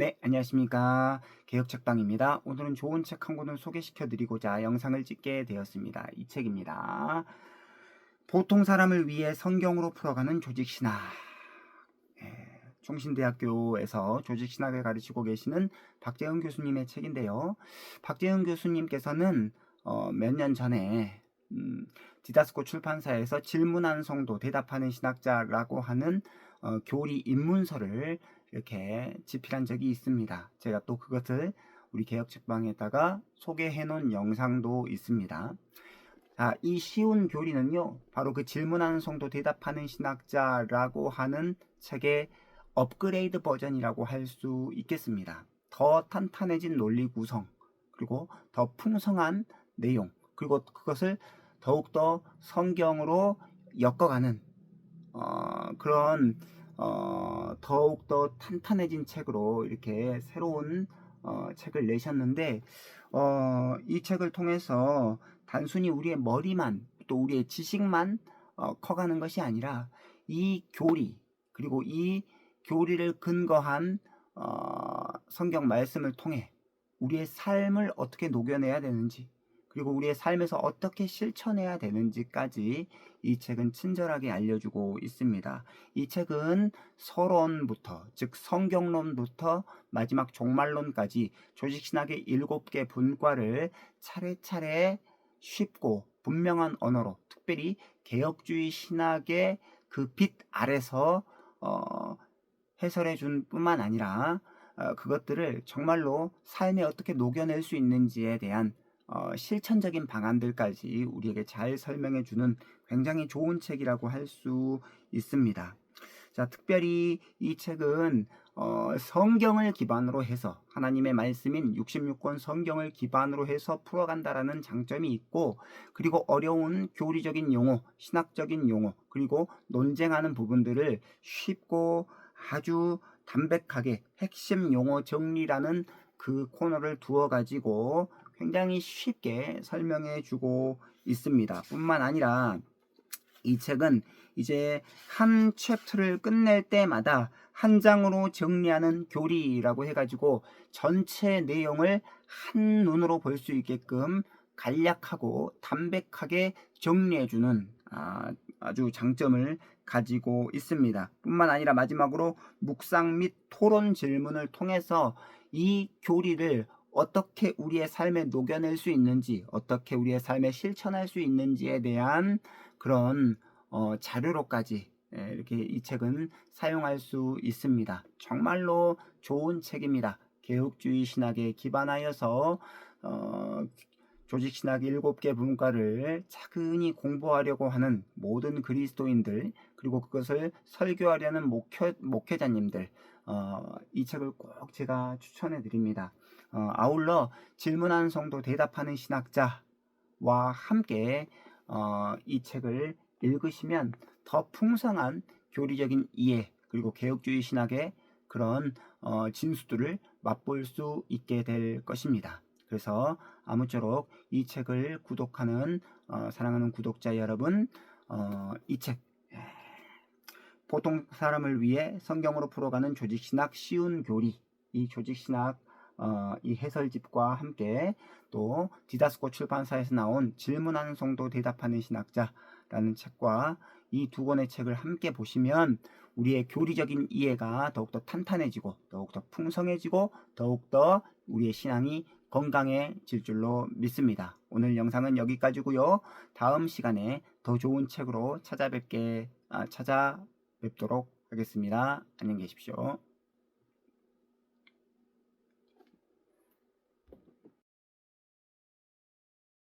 네, 안녕하십니까. 개혁책방입니다. 오늘은 좋은 책 한 권을 소개시켜 드리고자 영상을 찍게 되었습니다. 이 책입니다. 보통 사람을 위해 성경으로 풀어가는 조직신학. 예, 총신대학교에서 조직신학을 가르치고 계시는 박재은 교수님의 책인데요. 박재은 교수님께서는 어, 몇 년 전에 음, 디다스코 출판사에서 질문하는 성도 대답하는 신학자라고 하는 어, 교리 입문서를 이렇게 집필한 적이 있습니다. 제가 또 그것을 우리 개혁책방에다가 소개해 놓은 영상도 있습니다. 자, 이 쉬운 교리는요, 바로 그 질문하는 성도 대답하는 신학자라고 하는 책의 업그레이드 버전이라고 할 수 있겠습니다. 더 탄탄해진 논리 구성, 그리고 더 풍성한 내용, 그리고 그것을 더욱더 성경으로 엮어가는 어, 그런 어, 더욱더 탄탄해진 책으로 이렇게 새로운 어, 책을 내셨는데 어, 이 책을 통해서 단순히 우리의 머리만 또 우리의 지식만 어, 커가는 것이 아니라 이 교리 그리고 이 교리를 근거한 어, 성경 말씀을 통해 우리의 삶을 어떻게 녹여내야 되는지 그리고 우리의 삶에서 어떻게 실천해야 되는지까지 이 책은 친절하게 알려주고 있습니다. 이 책은 서론부터, 즉 성경론부터 마지막 종말론까지 조직신학의 일곱 개 분과를 차례차례 쉽고 분명한 언어로, 특별히 개혁주의 신학의 그 빛 아래서 어, 해설해 준 뿐만 아니라 어, 그것들을 정말로 삶에 어떻게 녹여낼 수 있는지에 대한 어, 실천적인 방안들까지 우리에게 잘 설명해 주는 굉장히 좋은 책이라고 할 수 있습니다. 자, 특별히 이 책은 어, 성경을 기반으로 해서 하나님의 말씀인 66권 성경을 기반으로 해서 풀어간다라는 장점이 있고 그리고 어려운 교리적인 용어, 신학적인 용어, 그리고 논쟁하는 부분들을 쉽고 아주 담백하게 핵심 용어 정리라는 그 코너를 두어 가지고 굉장히 쉽게 설명해 주고 있습니다. 뿐만 아니라 이 책은 이제 한 챕터를 끝낼 때마다 한 장으로 정리하는 교리라고 해가지고 전체 내용을 한 눈으로 볼 수 있게끔 간략하고 담백하게 정리해주는 아, 아주 장점을 가지고 있습니다. 뿐만 아니라 마지막으로 묵상 및 토론 질문을 통해서 이 교리를 어떻게 우리의 삶에 녹여낼 수 있는지, 어떻게 우리의 삶에 실천할 수 있는지에 대한 그런 어, 자료로까지 예, 이렇게 이 책은 사용할 수 있습니다. 정말로 좋은 책입니다. 개혁주의 신학에 기반하여서 어, 조직 신학 일곱 개 분과를 차근히 공부하려고 하는 모든 그리스도인들 그리고 그것을 설교하려는 목회, 목회 자님들 어, 이 책을 꼭 제가 추천해 드립니다. 어, 아울러 질문하는 성도 대답하는 신학자와 함께 어, 이 책을 읽으시면 더 풍성한 교리적인 이해 그리고 개혁주의 신학의 그런 어, 진수들을 맛볼 수 있게 될 것입니다. 그래서 아무쪼록 이 책을 구독하는 어, 사랑하는 구독자 여러분 어, 이책 보통 사람을 위해 성경으로 풀어가는 조직신학 쉬운 교리 이 조직신학 어, 이 해설집과 함께 또 디다스코 출판사에서 나온 질문하는 성도 대답하는 신학자라는 책과 이 두 권의 책을 함께 보시면 우리의 교리적인 이해가 더욱더 탄탄해지고 더욱더 풍성해지고 더욱더 우리의 신앙이 건강해질 줄로 믿습니다. 오늘 영상은 여기까지고요. 다음 시간에 더 좋은 책으로 찾아뵙게 아, 찾아뵙도록 하겠습니다. 안녕히 계십시오.